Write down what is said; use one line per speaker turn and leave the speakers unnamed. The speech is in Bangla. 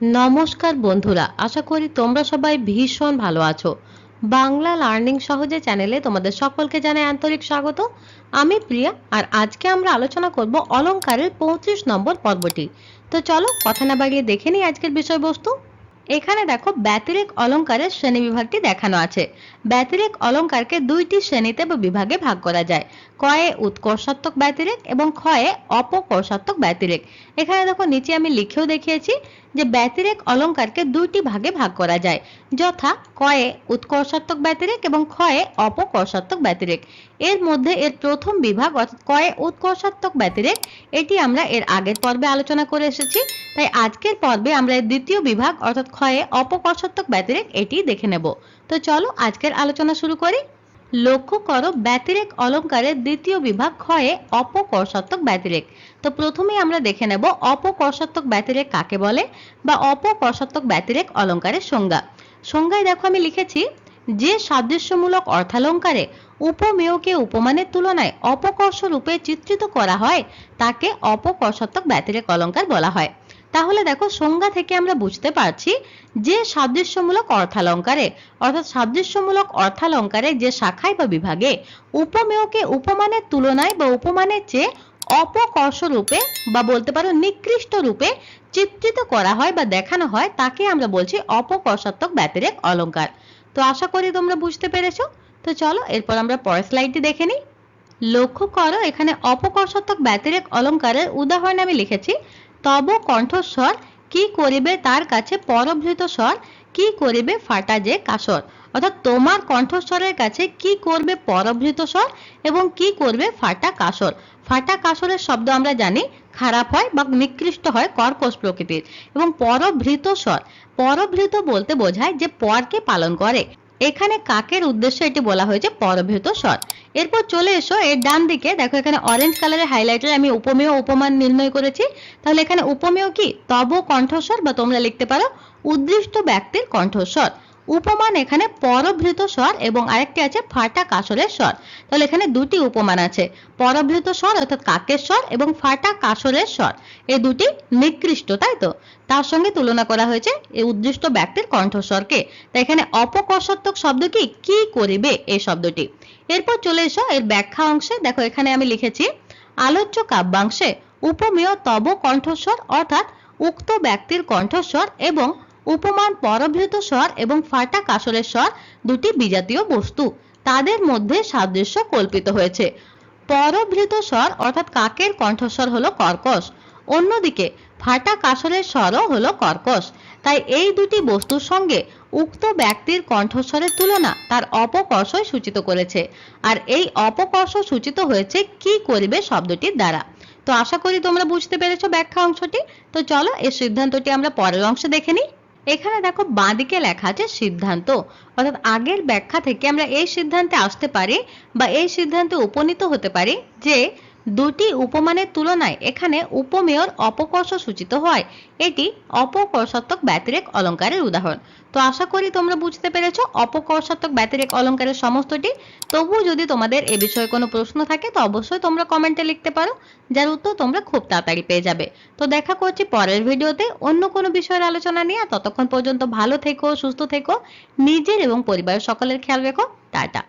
নমস্কার বন্ধুরা, আশা করি তোমরা সবাই ভীষণ ভালো আছো। বাংলা লার্নিং সহজে চ্যানেলে তোমাদের সকলকে জানাই আন্তরিক স্বাগত। আমি প্রিয়া, আর আজকে আমরা আলোচনা করব অলংকারের পঁচিশ নম্বর পর্বটি। তো চলো কথা না বাড়িয়ে দেখে নিই আজকের বিষয়বস্তু। এখানে দেখো, ব্যতিরেক অলংকারের শ্রেণি বিভাগটি দেখানো আছে। ব্যতিরেক অলংকারকে দুইটি শ্রেণীতে বা বিভাগে ভাগ করা যায়। কয়ে উৎকর্ষাত্মক ব্যতিরেক এবং ক্ষয়ে অপকর্ষাত্মক ব্যতিরেক। এখানে দেখো, নিচে আমি লিখেও দেখিয়েছি। যে ব্যতিরেক অলংকারকে দুইটি ভাগে ভাগ করা যায়। যথা, কয়ে উৎকর্ষাত্মক ব্যতিরেক এবং ক্ষয়ে অপকর্ষাত্মক ব্যতিরেক। এর মধ্যে এর প্রথম বিভাগ অর্থাৎ কয়ে উৎকর্ষাত্মক ব্যতিরেক, এটি আমরা এর আগের পর্বে আলোচনা করে এসেছি। তাই আজকের পর্বে আমরা এর দ্বিতীয় বিভাগ অর্থাৎ ক্ষয়ে অপকর্ষাত্মক ব্যতিরেক এটি দেখে নেব। তো চলো আজকের আলোচনা শুরু করি। লক্ষ্য করো, ব্যতিরেক অলংকারের দ্বিতীয় বিভাগ ক্ষয়ে অপকর্ষাত্মক ব্যতিরেক। তো প্রথমেই আমরা দেখে নেব অপকর্ষাত্মক ব্যতিরেক কাকে বলে বা অপকর্ষাত্মক ব্যতিরেক অলংকারের সংজ্ঞা। সংজ্ঞায় দেখো আমি লিখেছি, যে সাদৃশ্যমূলক অর্থালঙ্কারে উপমেয়কে উপমানের তুলনায় অপকর্ষ রূপে চিত্রিত করা হয়, তাকে অপকর্ষাত্মক ব্যতিরেক অলঙ্কার বলা হয়। তাহলে দেখো সংজ্ঞা থেকে আমরা বুঝতে পারছি যে সাদৃশ্যমূলক অর্থালঙ্কারে, অর্থাৎ সাদৃশ্যমূলক অর্থালঙ্কারে যে শাখায় বা বিভাগে উপমেয়কে উপমানের তুলনায় বা উপমানের চেয়ে অপকর্ষ রূপে বা বলতে পারো নিকৃষ্ট রূপে চিত্রিত করা হয় বা দেখানো হয়, তাকে আমরা বলছি অপকর্ষাত্মক ব্যতিরেক অলংকার তো আশা করি তোমরা বুঝতে পেরেছ। তো চলো এরপর আমরা পরের স্লাইডটি দেখে নিই। লক্ষ্য করো এখানে অপকর্ষাত্মক ব্যতিরেক অলংকারের উদাহরণ আমি লিখেছি। তব কণ্ঠস্বর, কি করিবে তার কাছে পরভৃত স্বর, কি করিবে ফাটা যে কাসর? অর্থাৎ তোমার কণ্ঠস্বরের কাছে কি করবে পরভৃত স্বর এবং কি করবে ফাটা কাসর? ফাটা কাসরের শব্দ আমরা জানি খারাপ হয় বা নিকৃষ্ট হয় কর্কশ প্রকৃতির এবং পরভৃত স্বর। পরভৃত বলতে বোঝায় যে পরকে পালন করে। এখানে কাকের উদ্দেশ্যে এটি বলা হয়েছে পরভৃত স্বর। এরপর চলে এসো, এর ডান দিকে। দেখো, এখানে অরেঞ্জ কালারের হাইলাইটার আমি উপমেয় উপমান নির্ণয় করেছি। তাহলে এখানে উপমেয় কি? তব কণ্ঠস্বর বা তোমরা লিখতে পারো, উদ্দিষ্ট ব্যক্তির কণ্ঠস্বর। উপমান এখানে পরভৃত স্বর এবং আরেকটি আছে ফাটা কাসরের স্বর। তাহলে এখানে দুটি উপমান আছে পরভৃত স্বর অর্থাৎ কাকের স্বর এবং ফাটা কাসরের স্বর। এই দুটি নিকৃষ্ট, তাই তো? তার সঙ্গে তুলনা করা হয়েছে এই উদ্দিষ্ট ব্যক্তির কণ্ঠস্বরকে। তাই এখানে অপকর্ষাত্মক শব্দ কি? কি করিবে এই শব্দটি? এরপর চলে এসো এর ব্যাখ্যা অংশে। দেখো, এখানে আমি লিখেছি, আলোচ্য কাব্যাংশে উপমেয় তব কণ্ঠস্বর অর্থাৎ উক্ত ব্যক্তির কণ্ঠস্বর এবং উপমান, পরভৃত স্বর এবং ফাটা কাসরের স্বর দুটি বিজাতীয় বস্তু। তাদের মধ্যে সাদৃশ্য কল্পিত হয়েছে। পরভৃত স্বর অর্থাৎ কাকের কণ্ঠস্বর হলো কর্কশ। অন্যদিকে ফাটা কাসরের স্বরও হলো কর্কশ। তাই এই দুটি বস্তুর সঙ্গে উক্ত ব্যক্তির কণ্ঠস্বরের তুলনা তার অপকর্ষই সূচিত করেছে। আর এই অপকর্ষ সূচিত হয়েছে কি করিবে শব্দটির দ্বারা। তো আশা করি তোমরা বুঝতে পেরেছ ব্যাখ্যা অংশটি। তো চলো এই সিদ্ধান্তটি আমরা পরের অংশে দেখে নিই। এখানে দেখো বাঁদিকে লেখা আছে সিদ্ধান্ত। অর্থাৎ আগের ব্যাখ্যা থেকে আমরা এই সিদ্ধান্তে আসতে পারি বা এই সিদ্ধান্তে উপনীত হতে পারি যে দুটি উপমানের তুলনায় এখানে উপমেয়র অপকর্ষ সূচিত হয়। এটি অপকর্ষাত্মক ব্যতিরেক অলঙ্কারের উদাহরণ। তো আশা করি তোমরা বুঝতে পেরেছ অপকর্ষাত্মক ব্যতিরেক অলঙ্কারের সমস্তটি। তবুও যদি তোমাদের এ বিষয়ে কোনো প্রশ্ন থাকে, তো অবশ্যই তোমরা কমেন্টে লিখতে পারো, যার উত্তর তোমরা খুব তাড়াতাড়ি পেয়ে যাবে। তো দেখা করছি পরের ভিডিওতে অন্য কোনো বিষয়ের আলোচনা নিয়ে। ততক্ষণ পর্যন্ত ভালো থেকো, সুস্থ থেকো, নিজের এবং পরিবারের সকলের খেয়াল রেখো। টাটা।